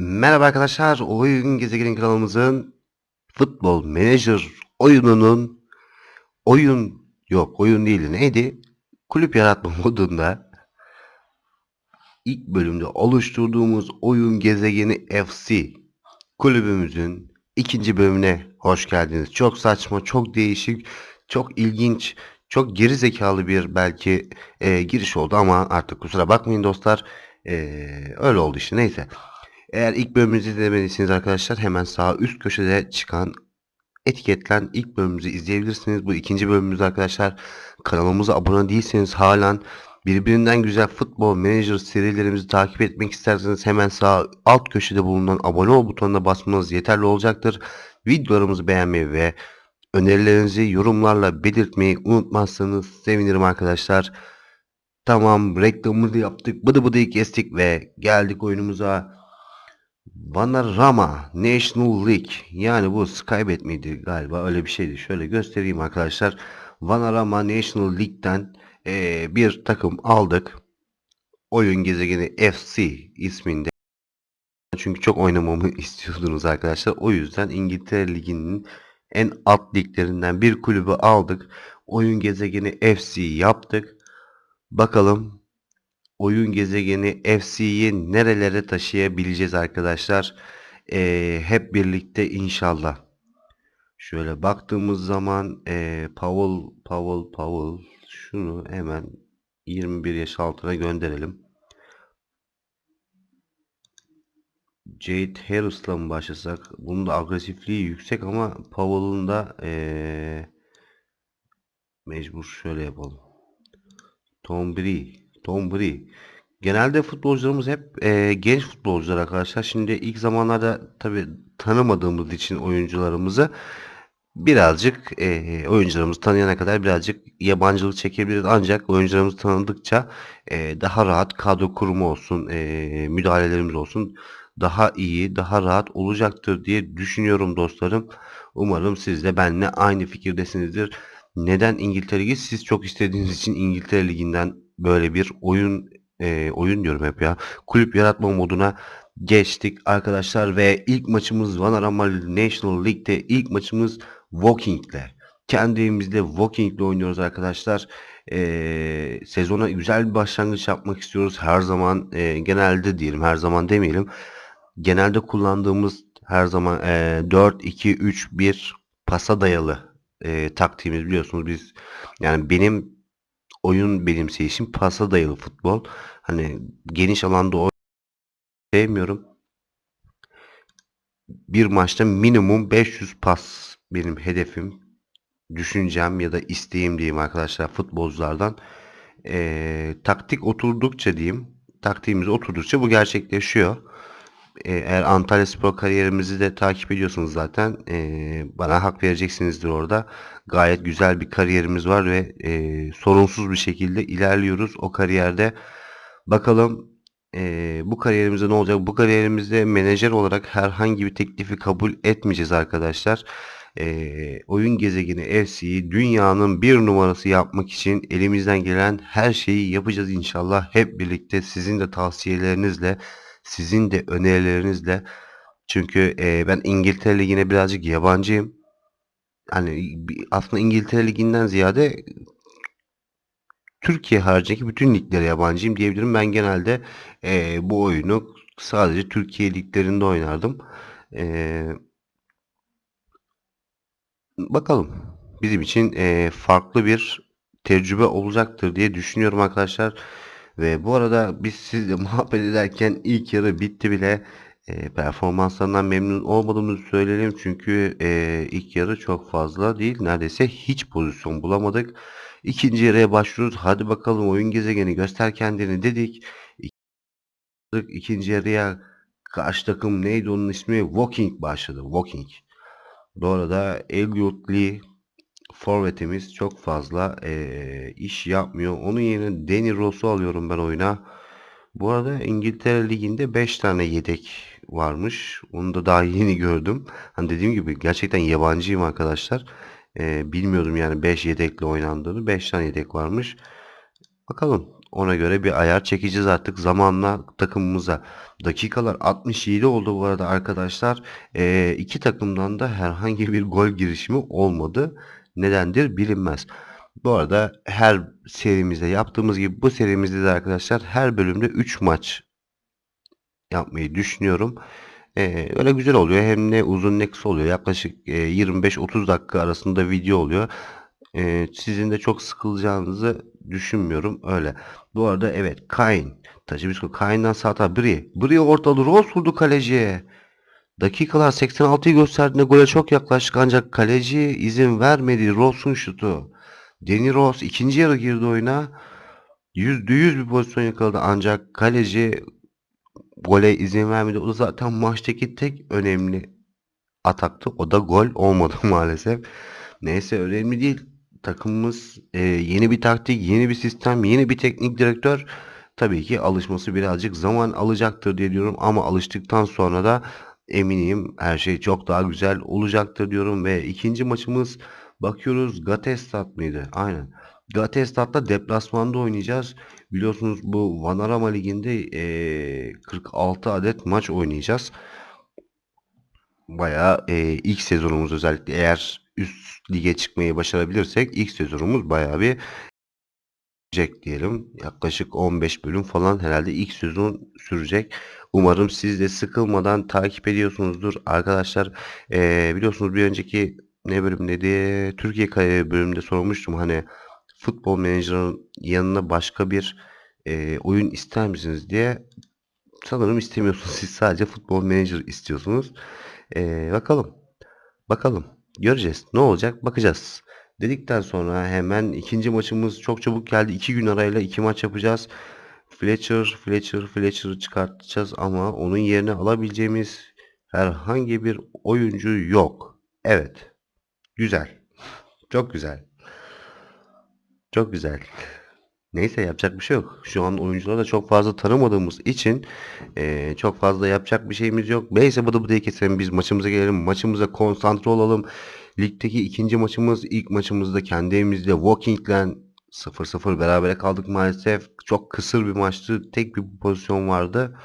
Merhaba arkadaşlar, Oyun Gezegeni kanalımızın Futbol Manager oyununun oyun yok oyun değil neydi? Kulüp yaratma modunda ilk bölümde oluşturduğumuz oyun gezegeni FC kulübümüzün ikinci bölümüne hoş geldiniz. Çok saçma, çok değişik, çok ilginç, çok geri zekalı bir belki e, giriş oldu ama artık kusura bakmayın dostlar. E, öyle oldu işte neyse. Eğer ilk bölümümüzü izlemediyseniz arkadaşlar hemen sağ üst köşede çıkan etiketlen ilk bölümümüzü izleyebilirsiniz. Bu ikinci bölümümüz arkadaşlar. Kanalımıza abone değilseniz halen birbirinden güzel futbol manager serilerimizi takip etmek isterseniz hemen sağ alt köşede bulunan abone ol butonuna basmanız yeterli olacaktır. Videolarımızı beğenmeyi ve önerilerinizi yorumlarla belirtmeyi unutmazsanız sevinirim arkadaşlar. Tamam reklamını yaptık bıdı bıdı kestik ve geldik oyunumuza. Vanarama National League yani bu Skybet miydi galiba öyle bir şeydi. Şöyle göstereyim arkadaşlar. Vanarama National League'den eee, bir takım aldık. Oyun gezegeni FC isminde. Çünkü çok oynamamı istiyordunuz arkadaşlar. O yüzden İngiltere Ligi'nin en alt liglerinden bir kulübü aldık. Oyun gezegeni FC yaptık. Bakalım oyun gezegeni FC'yi nerelere taşıyabileceğiz arkadaşlar. Ee, hep birlikte inşallah. Şöyle baktığımız zaman ee, Powell, Powell, Powell şunu hemen 21 yaş altına gönderelim. Jade Harris'la mı başlasak? Bunun da agresifliği yüksek ama Powell'ın da ee, mecbur şöyle yapalım. Tom Bree. Tom Bree. Genelde futbolcularımız hep e, genç futbolcular arkadaşlar. Şimdi ilk zamanlarda tabi tanımadığımız için oyuncularımızı birazcık e, oyuncularımızı tanıyana kadar birazcık yabancılık çekebiliriz. Ancak oyuncularımızı tanıdıkça e, daha rahat kadro kurumu olsun, e, müdahalelerimiz olsun daha iyi, daha rahat olacaktır diye düşünüyorum dostlarım. Umarım siz de benimle aynı fikirdesinizdir. Neden İngiltere Ligi? Siz çok istediğiniz için İngiltere Ligi'nden böyle bir oyun e, oyun diyorum hep ya. Kulüp yaratma moduna geçtik arkadaşlar ve ilk maçımız Vanarama National League'de ilk maçımız Walking'le. Kendi evimizde Walking'le oynuyoruz arkadaşlar. E, sezona güzel bir başlangıç yapmak istiyoruz. Her zaman e, genelde diyelim her zaman demeyelim. Genelde kullandığımız her zaman e, 4-2-3-1 pasa dayalı e, taktiğimiz biliyorsunuz biz yani benim oyun benimseyişim pasa dayalı futbol. Hani geniş alanda o sevmiyorum. Bir maçta minimum 500 pas benim hedefim, düşüncem ya da isteğim diyeyim arkadaşlar futbolculardan. Ee, taktik oturdukça diyeyim, taktiğimiz oturdukça bu gerçekleşiyor. Ee, eğer Antalya Spor kariyerimizi de takip ediyorsanız zaten ee, bana hak vereceksinizdir orada. Gayet güzel bir kariyerimiz var ve ee, sorunsuz bir şekilde ilerliyoruz o kariyerde. Bakalım ee, bu kariyerimizde ne olacak? Bu kariyerimizde menajer olarak herhangi bir teklifi kabul etmeyeceğiz arkadaşlar. Ee, oyun gezegeni FC'yi dünyanın bir numarası yapmak için elimizden gelen her şeyi yapacağız inşallah. Hep birlikte sizin de tavsiyelerinizle, sizin de önerilerinizle. Çünkü ee, ben İngiltere Ligi'ne birazcık yabancıyım. Hani aslında İngiltere Ligi'nden ziyade Türkiye haricindeki bütün liglere yabancıyım diyebilirim. Ben genelde eee, bu oyunu sadece Türkiye liglerinde oynardım. Eee, bakalım. Bizim için eee, farklı bir tecrübe olacaktır diye düşünüyorum arkadaşlar. Ve bu arada biz sizle muhabbet ederken ilk yarı bitti bile. Eee, performanslarından memnun olmadığımızı söyleyelim. Çünkü eee, ilk yarı çok fazla değil. Neredeyse hiç pozisyon bulamadık. İkinci yarıya başlıyoruz. Hadi bakalım oyun gezegeni göster kendini dedik. İk- İkinci yarıya karşı takım neydi onun ismi? Walking başladı. Walking. Bu arada Elliot Lee forvetimiz çok fazla eee, iş yapmıyor. Onun yerine Danny Ross'u alıyorum ben oyuna. Bu arada İngiltere Ligi'nde 5 tane yedek varmış. Onu da daha yeni gördüm. Hani dediğim gibi gerçekten yabancıyım arkadaşlar. Eee, bilmiyordum yani 5 yedekle oynandığını. 5 tane yedek varmış. Bakalım Ona göre bir ayar çekeceğiz artık zamanla takımımıza. Dakikalar 67 oldu bu arada arkadaşlar. Ee, iki takımdan da herhangi bir gol girişimi olmadı. Nedendir bilinmez. Bu arada her serimizde yaptığımız gibi bu serimizde de arkadaşlar her bölümde 3 maç yapmayı düşünüyorum. Ee, öyle güzel oluyor. Hem ne uzun ne kısa oluyor. Yaklaşık e, 25-30 dakika arasında video oluyor. Ee, sizin de çok sıkılacağınızı düşünmüyorum. Öyle. Bu arada evet Kain. Taşı biz Kain'den sağ Bri. Bri ortalı Rose vurdu kaleciye. Dakikalar 86'yı gösterdiğinde gole çok yaklaştık ancak kaleci izin vermedi Ross'un şutu. Deni Ross ikinci yarı girdi oyuna. Yüzde yüz bir pozisyon yakaladı ancak kaleci gole izin vermedi. O da zaten maçtaki tek önemli ataktı. O da gol olmadı maalesef. Neyse önemli değil. Takımımız e, yeni bir taktik, yeni bir sistem, yeni bir teknik direktör. Tabii ki alışması birazcık zaman alacaktır diye diyorum ama alıştıktan sonra da eminim her şey çok daha güzel olacaktır diyorum ve ikinci maçımız bakıyoruz Gatestat mıydı? Aynen. Gatestat'ta deplasmanda oynayacağız. Biliyorsunuz bu Vanarama Ligi'nde e, 46 adet maç oynayacağız. Bayağı e, ilk sezonumuz özellikle eğer üst lige çıkmayı başarabilirsek ilk sezonumuz bayağı bir sürecek diyelim. Yaklaşık 15 bölüm falan herhalde ilk sezon sürecek. Umarım siz de sıkılmadan takip ediyorsunuzdur. Arkadaşlar e, biliyorsunuz bir önceki ne bölümdeydi? Türkiye Kale bölümünde sormuştum. Hani futbol menajerinin yanına başka bir e, oyun ister misiniz diye. Sanırım istemiyorsunuz. Siz sadece futbol menajer istiyorsunuz. E, bakalım. Bakalım. Göreceğiz. Ne olacak? Bakacağız. Dedikten sonra hemen ikinci maçımız çok çabuk geldi. İki gün arayla iki maç yapacağız. Fletcher, Fletcher, Fletcher'ı çıkartacağız ama onun yerine alabileceğimiz herhangi bir oyuncu yok. Evet. Güzel. Çok güzel. Çok güzel. Neyse yapacak bir şey yok. Şu an oyuncuları da çok fazla tanımadığımız için eee, çok fazla yapacak bir şeyimiz yok. Neyse bu da bu keselim. Biz maçımıza gelelim. Maçımıza konsantre olalım. Ligdeki ikinci maçımız ilk maçımızda kendi evimizde Walking'le 0-0 berabere kaldık maalesef. Çok kısır bir maçtı. Tek bir pozisyon vardı.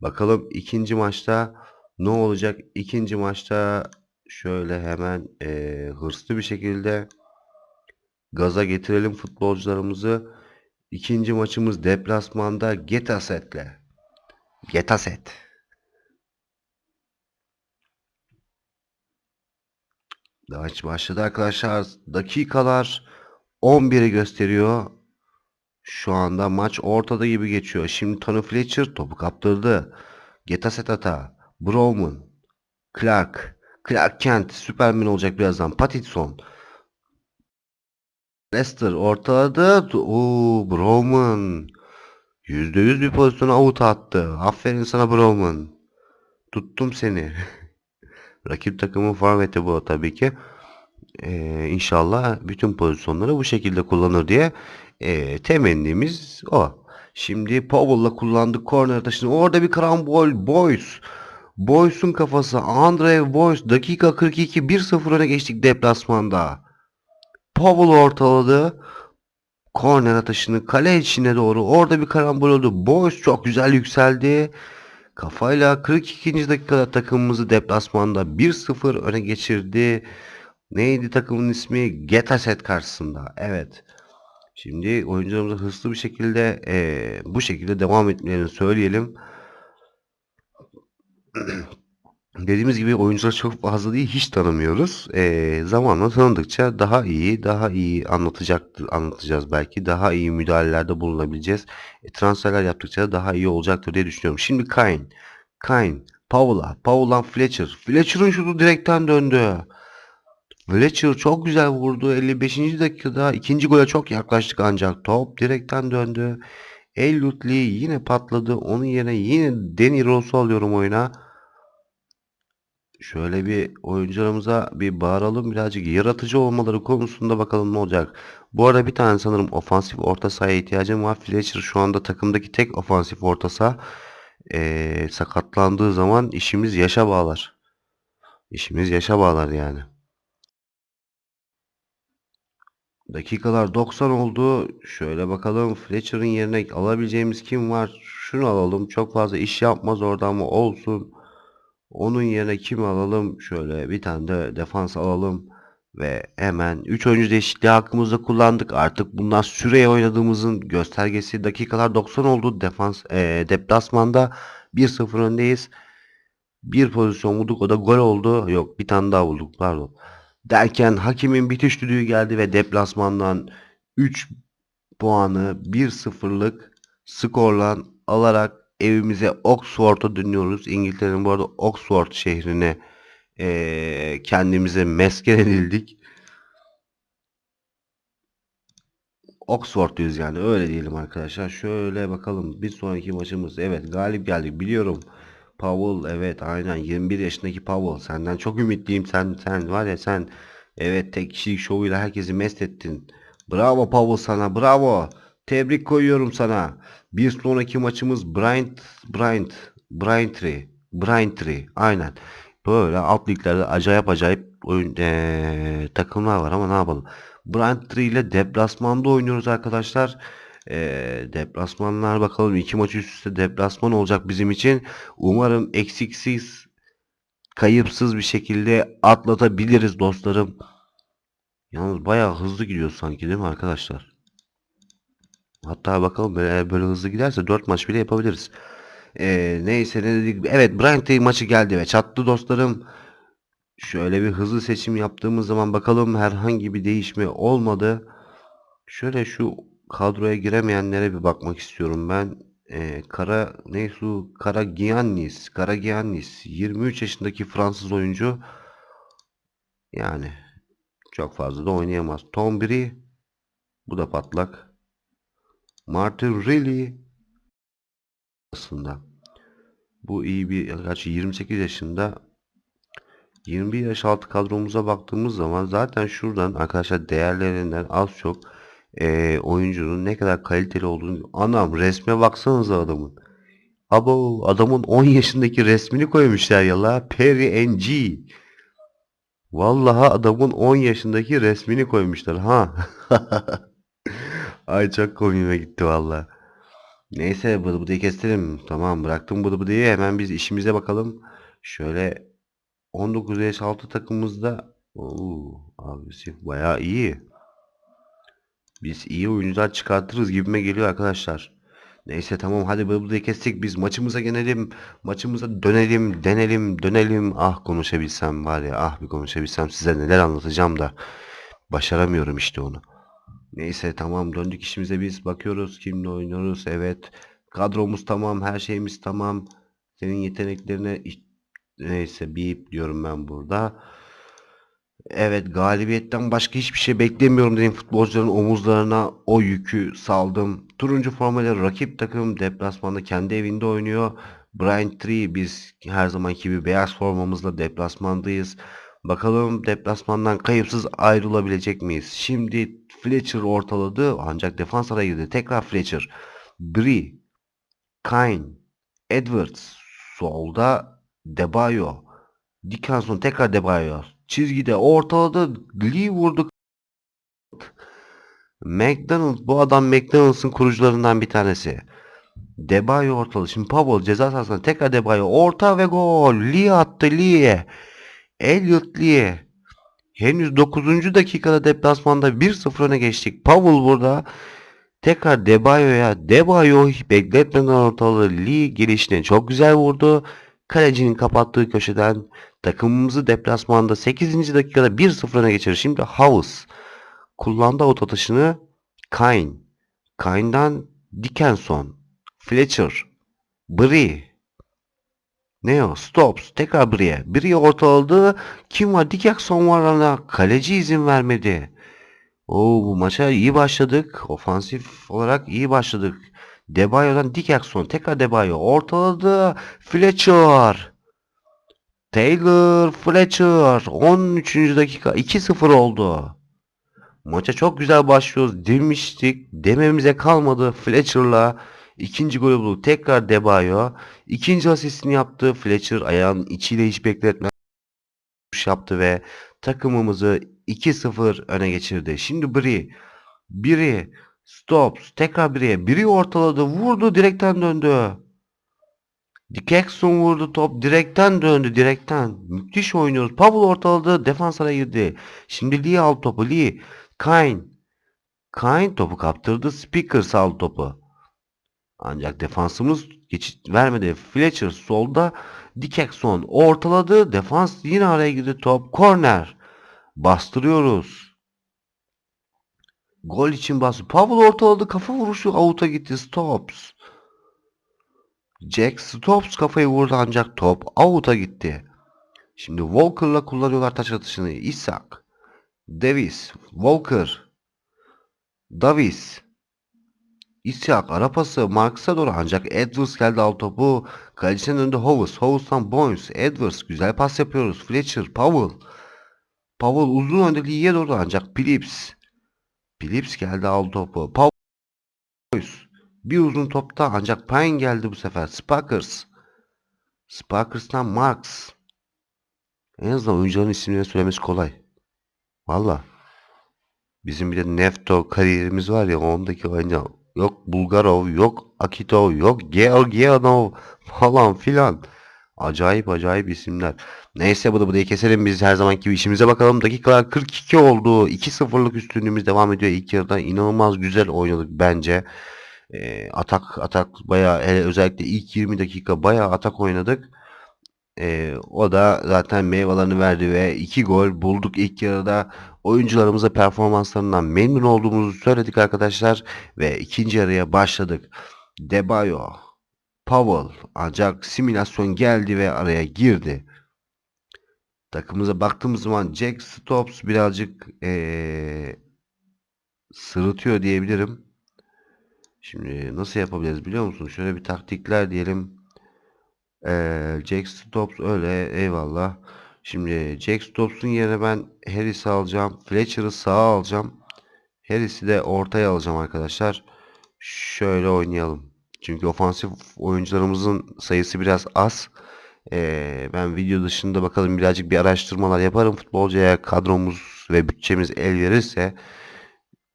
Bakalım ikinci maçta ne olacak? İkinci maçta şöyle hemen eee, hırslı bir şekilde gaza getirelim futbolcularımızı. İkinci maçımız deplasmanda Getaset'le. Getaset. Maç başladı arkadaşlar. Dakikalar 11'i gösteriyor. Şu anda maç ortada gibi geçiyor. Şimdi Tony Fletcher topu kaptırdı. Getaset hata. Browman. Clark. Clark Kent. Superman olacak birazdan. Pattinson. Leicester ortaladı. Oo, Browman. %100 bir pozisyona out attı. Aferin sana Browman. Tuttum seni. Rakip takımın forveti bu tabii ki. Ee, inşallah bütün pozisyonları bu şekilde kullanır diye e, temennimiz o. Şimdi Powell'la kullandık corner taşını. Orada bir karambol. Boys. Boys'un kafası. Andre Boys. Dakika 42. 1-0 öne geçtik deplasmanda. Powell ortaladı. Korner atışını kale içine doğru. Orada bir karambol oldu. Boys çok güzel yükseldi. Kafayla 42. dakikada takımımızı deplasmanda 1-0 öne geçirdi. Neydi takımın ismi? Getaset karşısında. Evet. Şimdi oyuncularımıza hızlı bir şekilde eee, bu şekilde devam etmelerini söyleyelim. Dediğimiz gibi oyuncuları çok fazla değil hiç tanımıyoruz. Eee, zamanla tanıdıkça daha iyi, daha iyi anlatacaktır, anlatacağız belki. Daha iyi müdahalelerde bulunabileceğiz. E, transferler yaptıkça daha iyi olacaktır diye düşünüyorum. Şimdi Kain. Kain. Paula. Paula'dan Fletcher. Fletcher'ın şutu direkten döndü. Fletcher çok güzel vurdu. 55. dakikada ikinci gole çok yaklaştık ancak top direkten döndü. Elliot Lee yine patladı. Onun yerine yine Danny Rose'u alıyorum oyuna. Şöyle bir oyuncularımıza bir bağıralım. Birazcık yaratıcı olmaları konusunda bakalım ne olacak. Bu arada bir tane sanırım ofansif orta sahaya ihtiyacım var. Fletcher şu anda takımdaki tek ofansif orta saha. Ee, sakatlandığı zaman işimiz yaşa bağlar. İşimiz yaşa bağlar yani. Dakikalar 90 oldu. Şöyle bakalım Fletcher'ın yerine alabileceğimiz kim var? Şunu alalım. Çok fazla iş yapmaz orada ama olsun. Onun yerine kimi alalım? Şöyle bir tane de defans alalım. Ve hemen 3 oyuncu değişikliği hakkımızda kullandık. Artık bundan süreye oynadığımızın göstergesi dakikalar 90 oldu. Defans eee deplasmanda 1-0 öndeyiz. Bir pozisyon bulduk o da gol oldu. Yok bir tane daha bulduk pardon. Derken hakimin bitiş düdüğü geldi ve deplasmandan 3 puanı 1-0'lık skorla alarak evimize Oxford'a dönüyoruz. İngiltere'nin bu arada Oxford şehrine eee, kendimize mesken edildik. Oxford'luyuz yani öyle diyelim arkadaşlar. Şöyle bakalım bir sonraki maçımız. Evet galip geldik biliyorum. Powell evet aynen 21 yaşındaki Powell senden çok ümitliyim sen sen var ya sen evet tek kişilik şovuyla herkesi mest ettin. Bravo Powell sana bravo. Tebrik koyuyorum sana. Bir sonraki maçımız Bryant Bryant Braintree Braintree aynen. Böyle alt liglerde acayip acayip oyun eee, takımlar var ama ne yapalım. Braintree ile deplasmanda oynuyoruz arkadaşlar. Eee, deplasmanlar bakalım iki maç üst üste deplasman olacak bizim için. Umarım eksiksiz, kayıpsız bir şekilde atlatabiliriz dostlarım. Yalnız bayağı hızlı gidiyor sanki değil mi arkadaşlar? Hatta bakalım eğer böyle hızlı giderse 4 maç bile yapabiliriz. Eee, neyse ne dedik. Evet Braintree maçı geldi ve çattı dostlarım. Şöyle bir hızlı seçim yaptığımız zaman bakalım herhangi bir değişme olmadı. Şöyle şu kadroya giremeyenlere bir bakmak istiyorum ben. Ee, Kara neyse o Karagiannis, Karagiannis 23 yaşındaki Fransız oyuncu. Yani çok fazla da oynayamaz. Tom Brady bu da patlak. Martin Reilly aslında. Bu iyi bir gerçi 28 yaşında 21 yaş altı kadromuza baktığımız zaman zaten şuradan arkadaşlar değerlerinden az çok eee, oyuncunun ne kadar kaliteli olduğunu anam resme baksanıza adamın. Abo adamın 10 yaşındaki resmini koymuşlar ya la Perry NG. Vallahi adamın 10 yaşındaki resmini koymuşlar ha. Ay çok komiğime gitti vallahi. Neyse bıdı bıdıyı kestirelim. Tamam bıraktım bıdı bıdıyı hemen biz işimize bakalım. Şöyle 19 yaş altı takımımızda Oo, agresif bayağı iyi. Biz iyi oyuncular çıkartırız gibime geliyor arkadaşlar. Neyse tamam hadi burada kestik biz maçımıza gelelim. Maçımıza dönelim, denelim, dönelim. Ah konuşabilsem var ya ah bir konuşabilsem size neler anlatacağım da başaramıyorum işte onu. Neyse tamam döndük işimize biz bakıyoruz kimle oynuyoruz. Evet kadromuz tamam her şeyimiz tamam. Senin yeteneklerine neyse bip diyorum ben burada. Evet galibiyetten başka hiçbir şey beklemiyorum dedim futbolcuların omuzlarına o yükü saldım. Turuncu formalı rakip takım deplasmanda kendi evinde oynuyor. Braintree biz her zamanki gibi beyaz formamızla deplasmandayız. Bakalım deplasmandan kayıpsız ayrılabilecek miyiz? Şimdi Fletcher ortaladı ancak defans araya girdi. Tekrar Fletcher. Bree. Kane. Edwards. Solda Debayo. Dickinson tekrar Debayo. Çizgide ortaladı. Lee vurdu. McDonald bu adam McDonald's'ın kurucularından bir tanesi. Debayo ortalı. Şimdi Powell ceza sahasına tekrar Debayo. Orta ve gol. Lee attı Lee. Elliot Lee. Henüz 9. dakikada deplasmanda 1-0 öne geçtik. Powell burada. Tekrar Debayo'ya. Debayo bekletmeden ortalığı Lee gelişine çok güzel vurdu. Kalecinin kapattığı köşeden takımımızı deplasmanda 8. dakikada 1-0 öne geçirir. Şimdi House kullandı ot atışını Kane. Kane'dan Dickinson. Fletcher. Bree. Neo. Stops. Tekrar Bree'ye. Bree ortaladı. Kim var? Dickinson var ana. Kaleci izin vermedi. Oo, bu maça iyi başladık. Ofansif olarak iyi başladık. Debayo'dan Dickinson. Tekrar Debayo. Ortaladı. Fletcher. Taylor Fletcher 13. dakika 2-0 oldu. Maça çok güzel başlıyoruz demiştik. Dememize kalmadı Fletcher'la. İkinci golü bulduk. Tekrar Debayo. İkinci asistini yaptı. Fletcher ayağının içiyle hiç bekletmeden vuruş yaptı ve takımımızı 2-0 öne geçirdi. Şimdi Bri. Biri. Stops. Tekrar Biri. Biri ortaladı. Vurdu. Direkten döndü. Dixon vurdu top. Direkten döndü. Direkten. Müthiş oynuyoruz. Pavel ortaladı. Defans araya girdi. Şimdi Lee aldı topu. Lee. Kane. Kane topu kaptırdı. Speakers aldı topu. Ancak defansımız geçit vermedi. Fletcher solda. Dixon ortaladı. Defans yine araya girdi top. Corner. Bastırıyoruz. Gol için bastı. Pavel ortaladı. Kafa vuruşu out'a gitti. Stops. Jack Stops kafayı vurdu ancak top out'a gitti. Şimdi Walker'la kullanıyorlar taç atışını. Isak. Davis. Walker. Davis. İsyak ara pası Marcus'a doğru ancak Edwards geldi al topu. Kalecinin önünde Howes. Howes'tan Boynes. Edwards güzel pas yapıyoruz. Fletcher. Powell. Powell uzun önde Lee'ye doğru ancak Phillips. Phillips geldi al topu. Powell. Bir uzun topta ancak Payne geldi bu sefer. Sparkers. Sparkers'tan Marks. En azından oyuncuların isimlerini söylemesi kolay. Valla. Bizim bir de Nefto kariyerimiz var ya ondaki oyuncu yok Bulgarov yok Akitov yok Georgianov falan filan. Acayip acayip isimler. Neyse bu da burayı keselim biz her zamanki gibi işimize bakalım. Dakikalar 42 oldu. 2-0'lık üstünlüğümüz devam ediyor. İlk yarıda inanılmaz güzel oynadık bence. Ee, atak atak bayağı özellikle ilk 20 dakika bayağı atak oynadık. Ee, o da zaten meyvelerini verdi ve 2 gol bulduk ilk yarıda. Oyuncularımıza performanslarından memnun olduğumuzu söyledik arkadaşlar ve ikinci yarıya başladık. Debayo, Powell ancak simülasyon geldi ve araya girdi. Takımımıza baktığımız zaman Jack Stops birazcık ee, sırıtıyor diyebilirim. Şimdi nasıl yapabiliriz biliyor musunuz? Şöyle bir taktikler diyelim. Ee, Jack Stops öyle eyvallah. Şimdi Jack Stops'un yerine ben Harris'i alacağım. Fletcher'ı sağa alacağım. Harris'i de ortaya alacağım arkadaşlar. Şöyle oynayalım. Çünkü ofansif oyuncularımızın sayısı biraz az. Ee, ben video dışında bakalım birazcık bir araştırmalar yaparım. Futbolcuya kadromuz ve bütçemiz el verirse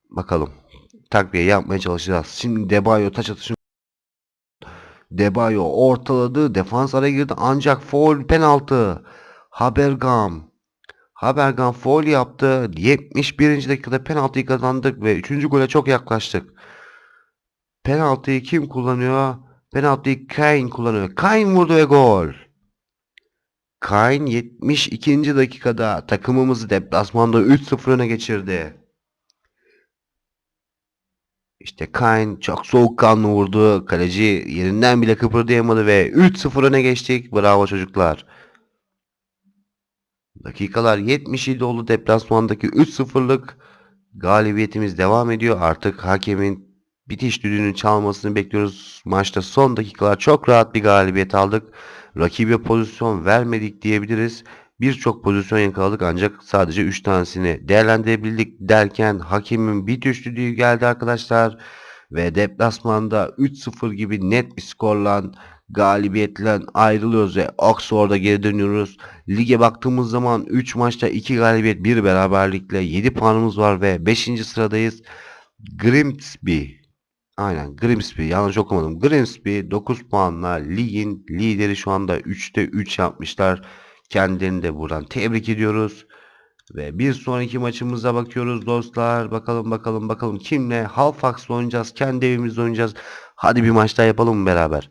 bakalım. Takviye yapmaya çalışacağız. Şimdi Debayo taç atışı Debayo ortaladı. Defans araya girdi. Ancak foul penaltı. Habergam. Habergam foul yaptı. 71. dakikada penaltıyı kazandık ve 3. gole çok yaklaştık. Penaltıyı kim kullanıyor? Penaltıyı Kane kullanıyor. Kane vurdu ve gol. Kane 72. dakikada takımımızı deplasmanda 3-0 öne geçirdi. İşte Kane çok soğukkanlı vurdu. Kaleci yerinden bile kıpırdayamadı ve 3-0 öne geçtik. Bravo çocuklar. Dakikalar 77 oldu deplasmandaki 3-0'lık galibiyetimiz devam ediyor. Artık hakemin bitiş düdüğünün çalmasını bekliyoruz. Maçta son dakikalar çok rahat bir galibiyet aldık. Rakibe pozisyon vermedik diyebiliriz. Birçok pozisyon yakaladık ancak sadece 3 tanesini değerlendirebildik derken hakemin bitiş düdüğü geldi arkadaşlar. Ve deplasmanda 3-0 gibi net bir skorla galibiyetle ayrılıyoruz ve Oxford'a geri dönüyoruz. Lige baktığımız zaman 3 maçta 2 galibiyet 1 beraberlikle 7 puanımız var ve 5. sıradayız. Grimsby Aynen Grimsby yanlış okumadım. Grimsby 9 puanla ligin lideri şu anda 3'te 3 yapmışlar. Kendilerini de buradan tebrik ediyoruz. Ve bir sonraki maçımıza bakıyoruz dostlar. Bakalım bakalım bakalım kimle? Halifax'la oynayacağız. Kendi evimizde oynayacağız. Hadi bir maç daha yapalım beraber?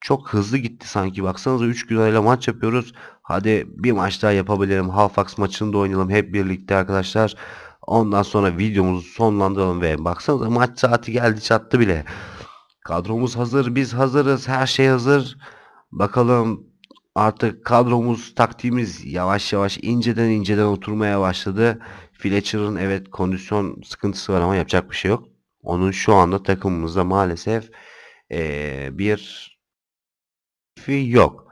Çok hızlı gitti sanki. Baksanıza 3 gün arayla maç yapıyoruz. Hadi bir maç daha yapabilirim. Halifax maçında oynayalım hep birlikte arkadaşlar. Ondan sonra videomuzu sonlandıralım ve baksanıza maç saati geldi çattı bile. Kadromuz hazır, biz hazırız, her şey hazır. Bakalım artık kadromuz, taktiğimiz yavaş yavaş inceden inceden oturmaya başladı. Fletcher'ın evet kondisyon sıkıntısı var ama yapacak bir şey yok. Onun şu anda takımımızda maalesef ee, bir yok.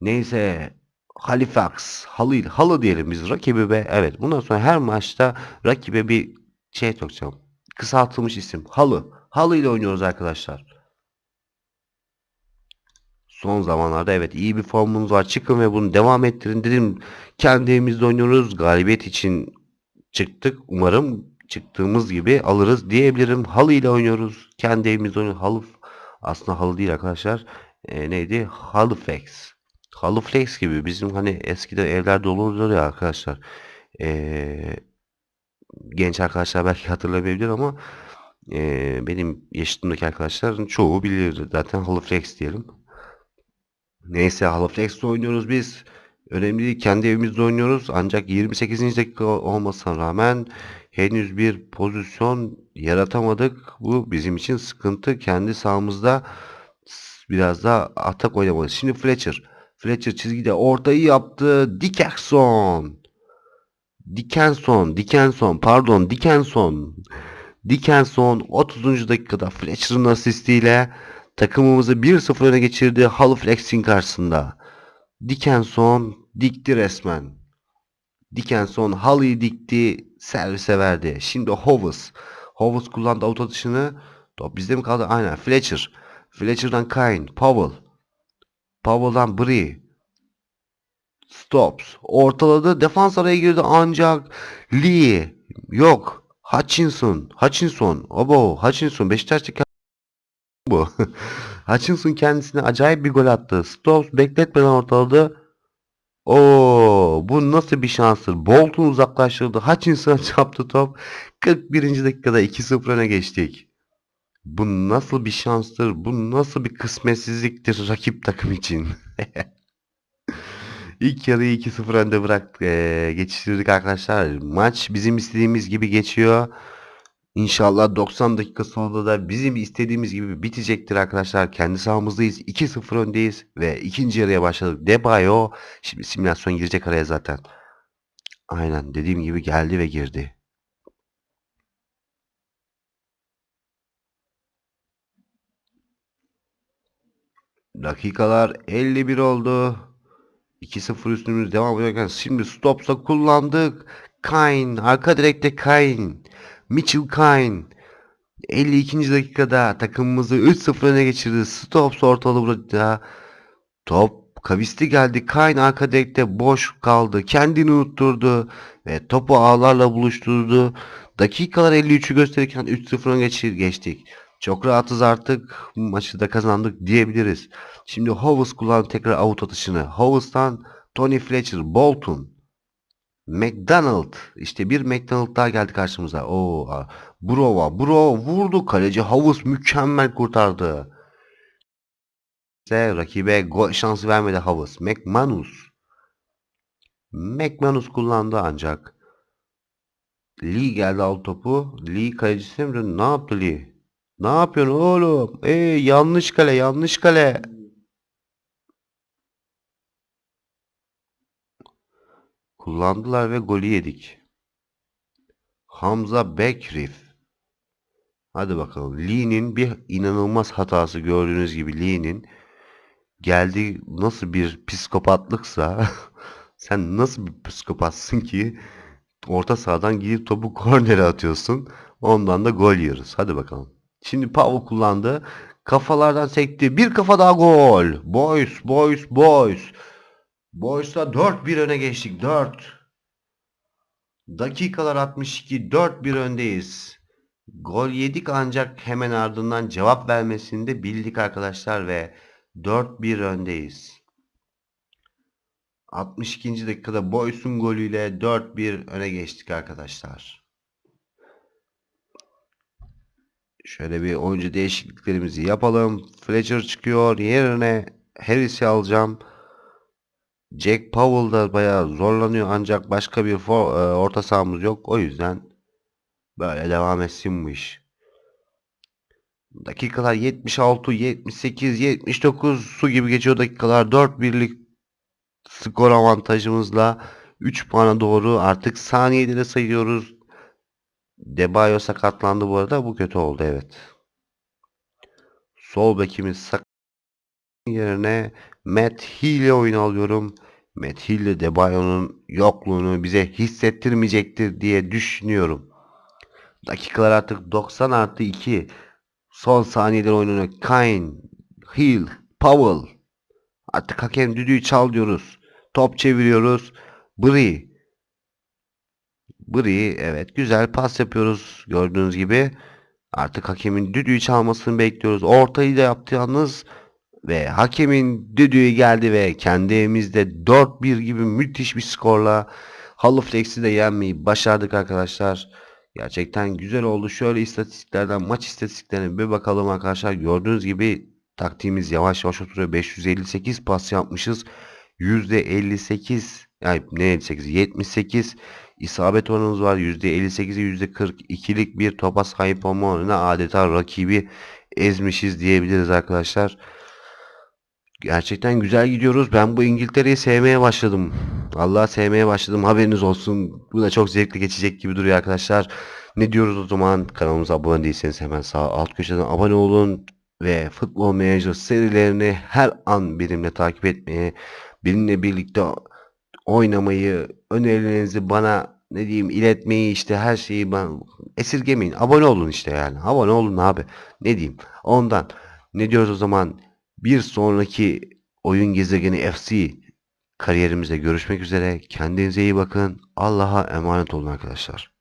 Neyse Halifax, Halı, Halı diyelim biz rakibi ve evet bundan sonra her maçta rakibe bir şey sokacağım. Kısaltılmış isim. Halı. Halı ile oynuyoruz arkadaşlar. Son zamanlarda evet iyi bir formunuz var. Çıkın ve bunu devam ettirin dedim. Kendi evimizde oynuyoruz. Galibiyet için çıktık. Umarım çıktığımız gibi alırız diyebilirim. Halı ile oynuyoruz. Kendi evimizde oynuyoruz. Halı aslında halı değil arkadaşlar. E, neydi? Halı flex. Halı flex gibi bizim hani eskiden evlerde olurdu ya arkadaşlar. E, genç arkadaşlar belki hatırlamayabilir ama e, benim yaşıtımdaki arkadaşların çoğu bilir zaten halı flex diyelim. Neyse flex'te oynuyoruz biz. Önemli değil. Kendi evimizde oynuyoruz. Ancak 28. dakika olmasına rağmen henüz bir pozisyon yaratamadık. Bu bizim için sıkıntı. Kendi sahamızda biraz daha atak oynamalıyız. Şimdi Fletcher. Fletcher çizgide ortayı yaptı. Dickerson. Dickenson. Dickenson. Pardon. Dickenson. Dickenson 30. dakikada Fletcher'ın asistiyle takımımızı 1-0 öne geçirdi Hull Flex'in karşısında. Dickenson dikti resmen. Dickenson halıyı dikti, servise verdi. Şimdi Hovuz. Hovuz kullandı out atışını. Top bizde mi kaldı? Aynen. Fletcher. Fletcher'dan Kane. Powell. Powell'dan Bree. Stops. Ortaladı. Defans araya girdi ancak Lee. Yok. Hutchinson. Hutchinson. Obo. Hutchinson. Beşiktaş'taki bu. Hutchinson kendisine acayip bir gol attı. Stops bekletmeden ortaladı. Oo, bu nasıl bir şanstır? Bolton uzaklaştırdı. Hutchinson'a çarptı top. 41. dakikada 2-0 öne geçtik. Bu nasıl bir şanstır? Bu nasıl bir kısmetsizliktir rakip takım için? İlk yarıyı 2-0 önde bırak eee, geçiştirdik arkadaşlar. Maç bizim istediğimiz gibi geçiyor. İnşallah 90 dakika sonunda da bizim istediğimiz gibi bitecektir arkadaşlar. Kendi sahamızdayız. 2-0 öndeyiz ve ikinci yarıya başladık. Debayo şimdi simülasyon girecek araya zaten. Aynen dediğim gibi geldi ve girdi. Dakikalar 51 oldu. 2-0 üstümüz devam ediyorken şimdi stopsa kullandık. Kain arka direkte Kain. Mitchell Kain 52. dakikada takımımızı 3-0 öne geçirdi. Stops ortalı burada. Top kavisti geldi. Kain arka direkte boş kaldı. Kendini unutturdu. Ve topu ağlarla buluşturdu. Dakikalar 53'ü gösterirken 3-0 öne geçir, geçtik. Çok rahatız artık. Maçı da kazandık diyebiliriz. Şimdi Hovuz kullandı tekrar out atışını. Hovuz'dan Tony Fletcher, Bolton. McDonald. İşte bir McDonald daha geldi karşımıza. Oo, Brova. Bro vurdu. Kaleci Havuz mükemmel kurtardı. İşte rakibe gol şansı vermedi Havuz. McManus. McManus kullandı ancak. Lee geldi al topu. Lee kalecisi mi? Ne yaptı Lee? Ne yapıyorsun oğlum? Ee, yanlış kale, yanlış kale. Kullandılar ve golü yedik. Hamza Bekrif. Hadi bakalım. Lee'nin bir inanılmaz hatası gördüğünüz gibi Lee'nin geldi nasıl bir psikopatlıksa sen nasıl bir psikopatsın ki orta sahadan gidip topu kornere atıyorsun. Ondan da gol yiyoruz. Hadi bakalım. Şimdi Pau kullandı. Kafalardan sekti. Bir kafa daha gol. Boys, boys, boys. Boys'ta 4-1 öne geçtik. 4. Dakikalar 62. 4-1 öndeyiz. Gol yedik ancak hemen ardından cevap vermesini de bildik arkadaşlar ve 4-1 öndeyiz. 62. dakikada Boys'un golüyle 4-1 öne geçtik arkadaşlar. Şöyle bir oyuncu değişikliklerimizi yapalım. Fletcher çıkıyor. Yerine Harris'i alacağım. Jack Powell da bayağı zorlanıyor ancak başka bir for- e, orta sahamız yok. O yüzden böyle devam etsin bu iş. Dakikalar 76, 78, 79 su gibi geçiyor dakikalar. 4 birlik skor avantajımızla 3 puana doğru artık saniyeleri sayıyoruz. Debayo sakatlandı bu arada. Bu kötü oldu evet. Sol bekimiz sakat yerine Matt Hill'i oyun alıyorum. Matt Hill de Debayo'nun yokluğunu bize hissettirmeyecektir diye düşünüyorum. Dakikalar artık 90 artı 2. Son saniyeler oynanıyor. Kane, Hill, Powell. Artık hakem düdüğü çal diyoruz. Top çeviriyoruz. Bree. Bri evet güzel pas yapıyoruz gördüğünüz gibi. Artık hakemin düdüğü çalmasını bekliyoruz. Ortayı da yaptı yalnız. Ve hakemin düdüğü geldi ve kendi evimizde 4-1 gibi müthiş bir skorla Halı Flex'i de yenmeyi başardık arkadaşlar. Gerçekten güzel oldu. Şöyle istatistiklerden maç istatistiklerine bir bakalım arkadaşlar. Gördüğünüz gibi taktiğimiz yavaş yavaş oturuyor. 558 pas yapmışız. %58 yani ne 58 78 isabet oranımız var. %58'e %42'lik bir topa sahip olma oranına adeta rakibi ezmişiz diyebiliriz arkadaşlar. Gerçekten güzel gidiyoruz. Ben bu İngiltere'yi sevmeye başladım. Allah sevmeye başladım. Haberiniz olsun. Bu da çok zevkli geçecek gibi duruyor arkadaşlar. Ne diyoruz o zaman? Kanalımıza abone değilseniz hemen sağ alt köşeden abone olun ve Futbol Manager serilerini her an benimle takip etmeye, benimle birlikte oynamayı, önerilerinizi bana ne diyeyim iletmeyi işte her şeyi ben esirgemeyin. Abone olun işte yani. Abone olun abi. Ne diyeyim? Ondan ne diyoruz o zaman? Bir sonraki oyun gezegeni FC kariyerimizde görüşmek üzere. Kendinize iyi bakın. Allah'a emanet olun arkadaşlar.